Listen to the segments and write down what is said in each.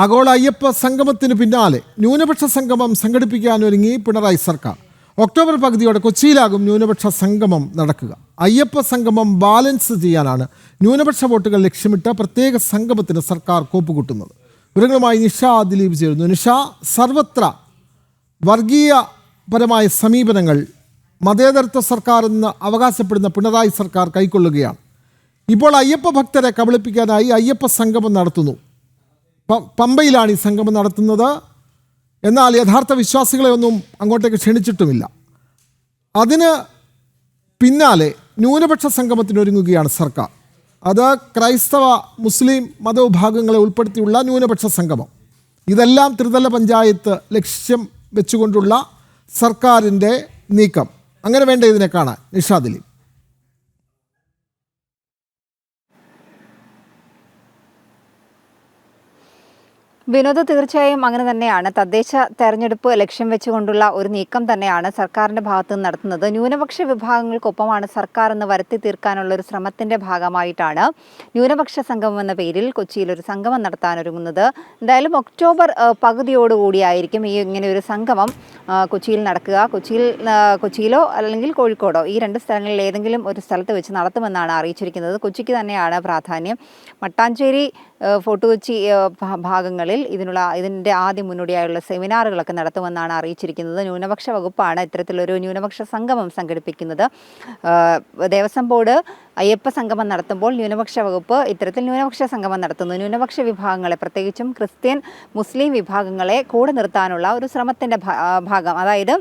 ആഗോള അയ്യപ്പ സംഗമത്തിന് പിന്നാലെ ന്യൂനപക്ഷ സംഗമം സംഘടിപ്പിക്കാനൊരുങ്ങി പിണറായി സർക്കാർ. ഒക്ടോബർ പകുതിയോടെ കൊച്ചിയിലാകും ന്യൂനപക്ഷ സംഗമം നടക്കുക. അയ്യപ്പ സംഗമം ബാലൻസ് ചെയ്യാനാണ് ന്യൂനപക്ഷ വോട്ടുകൾ ലക്ഷ്യമിട്ട പ്രത്യേക സംഗമത്തിന് സർക്കാർ കോപ്പുകൂട്ടുന്നത്. വിവരങ്ങളുമായി നിഷ ദിലീപ് ചേരുന്നു. നിഷ സർവത്ര വർഗീയപരമായ സമീപനങ്ങൾ മതേതരത്വ സർക്കാർ എന്ന് അവകാശപ്പെടുന്ന പിണറായി സർക്കാർ കൈക്കൊള്ളുകയാണ്. ഇപ്പോൾ അയ്യപ്പ ഭക്തരെ കബളിപ്പിക്കാനായി അയ്യപ്പ സംഗമം നടത്തുന്നു. പമ്പയിലാണ് ഈ സംഗമം നടത്തുന്നത്. എന്നാൽ യഥാർത്ഥ വിശ്വാസികളെ ഒന്നും അങ്ങോട്ടേക്ക് ക്ഷണിച്ചിട്ടുമില്ല. അതിന് പിന്നാലെ ന്യൂനപക്ഷ സംഗമത്തിനൊരുങ്ങുകയാണ് സർക്കാർ. അത് ക്രൈസ്തവ മുസ്ലിം മതവിഭാഗങ്ങളെ ഉൾപ്പെടുത്തിയുള്ള ന്യൂനപക്ഷ സംഗമം. ഇതെല്ലാം ത്രിതല പഞ്ചായത്ത് ലക്ഷ്യം വെച്ചുകൊണ്ടുള്ള സർക്കാരിന്റെ നീക്കം. അങ്ങനെ വേണ്ട ഇതിനെ കാണാൻ? നിഷാദിലി. വിനോദ തീർച്ചയായും അങ്ങനെ തന്നെയാണ്. തദ്ദേശ തെരഞ്ഞെടുപ്പ് ലക്ഷ്യം വെച്ചുകൊണ്ടുള്ള ഒരു നീക്കം തന്നെയാണ് സർക്കാരിന്റെ ഭാഗത്ത് നിന്ന് നടത്തുന്നത്. ന്യൂനപക്ഷ വിഭാഗങ്ങൾക്കൊപ്പമാണ് സർക്കാർ എന്ന് വരുത്തി തീർക്കാനുള്ള ഒരു ശ്രമത്തിന്റെ ഭാഗമായിട്ടാണ് ന്യൂനപക്ഷ സംഗമം എന്ന പേരിൽ കൊച്ചിയിൽ ഒരു സംഗമം നടത്താനൊരുങ്ങുന്നത് എന്തായാലും ഒക്ടോബർ പകുതിയോടുകൂടിയായിരിക്കും ഈ ഇങ്ങനെ ഒരു സംഗമം കൊച്ചിയിൽ നടക്കുക. കൊച്ചിയിൽ കൊച്ചിയിലോ അല്ലെങ്കിൽ കോഴിക്കോടോ ഈ രണ്ട് സ്ഥലങ്ങളിൽ ഏതെങ്കിലും ഒരു സ്ഥലത്ത് വെച്ച് നടത്തുമെന്നാണ് അറിയിച്ചിരിക്കുന്നത്. കൊച്ചിക്ക് തന്നെയാണ് പ്രാധാന്യം. മട്ടാഞ്ചേരി ഫോർട്ട് കൊച്ചി ആ, ഇതിനുള്ള ഇതിന്റെ ആദ്യം മുന്നോടിയായുള്ള സെമിനാറുകളൊക്കെ നടത്തുമെന്നാണ് അറിയിച്ചിരിക്കുന്നത്. ന്യൂനപക്ഷ വകുപ്പാണ് ഇത്തരത്തിലൊരു ന്യൂനപക്ഷ സംഗമം സംഘടിപ്പിക്കുന്നത്. ദേവസ്വം ബോർഡ് അയ്യപ്പ സംഗമം നടത്തുമ്പോൾ ന്യൂനപക്ഷ വകുപ്പ് ഇത്തരത്തിൽ ന്യൂനപക്ഷ സംഗമം നടത്തുന്നു. ന്യൂനപക്ഷ വിഭാഗങ്ങളെ പ്രത്യേകിച്ചും ക്രിസ്ത്യൻ മുസ്ലിം വിഭാഗങ്ങളെ കൂടെ നിർത്താനുള്ള ഒരു ശ്രമത്തിന്റെ ഭാഗം. അതായത്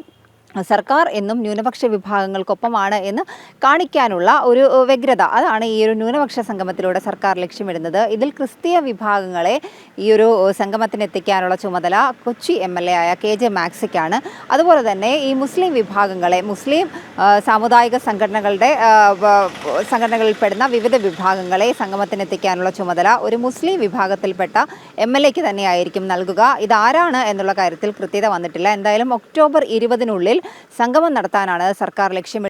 സർക്കാർ എന്നും ന്യൂനപക്ഷ വിഭാഗങ്ങൾക്കൊപ്പമാണ് എന്ന് കാണിക്കാനുള്ള ഒരു വ്യഗ്രത. അതാണ് ഈ ഒരു ന്യൂനപക്ഷ സംഗമത്തിലൂടെ സർക്കാർ ലക്ഷ്യമിടുന്നത്. ഇതിൽ ക്രിസ്തീയ വിഭാഗങ്ങളെ ഈ ഒരു സംഗമത്തിന് എത്തിക്കാനുള്ള ചുമതല കൊച്ചി എം എൽ എ ആയ കെ ജെ മാക്സിക്കാണ്. അതുപോലെ തന്നെ ഈ മുസ്ലിം വിഭാഗങ്ങളെ മുസ്ലിം സാമുദായിക സംഘടനകളുടെ സംഘടനകളിൽ പെടുന്ന വിവിധ വിഭാഗങ്ങളെ സംഗമത്തിന് എത്തിക്കാനുള്ള ചുമതല ഒരു മുസ്ലിം വിഭാഗത്തിൽപ്പെട്ട എം എൽ എക്ക് തന്നെയായിരിക്കും നൽകുക. ഇതാരാണ് എന്നുള്ള കാര്യത്തിൽ കൃത്യത വന്നിട്ടില്ല. എന്തായാലും ഒക്ടോബർ ഇരുപതിനുള്ളിൽ സംഗമം നടത്താനാണ് സർക്കാർ ലക്ഷ്യമിടുന്നത്.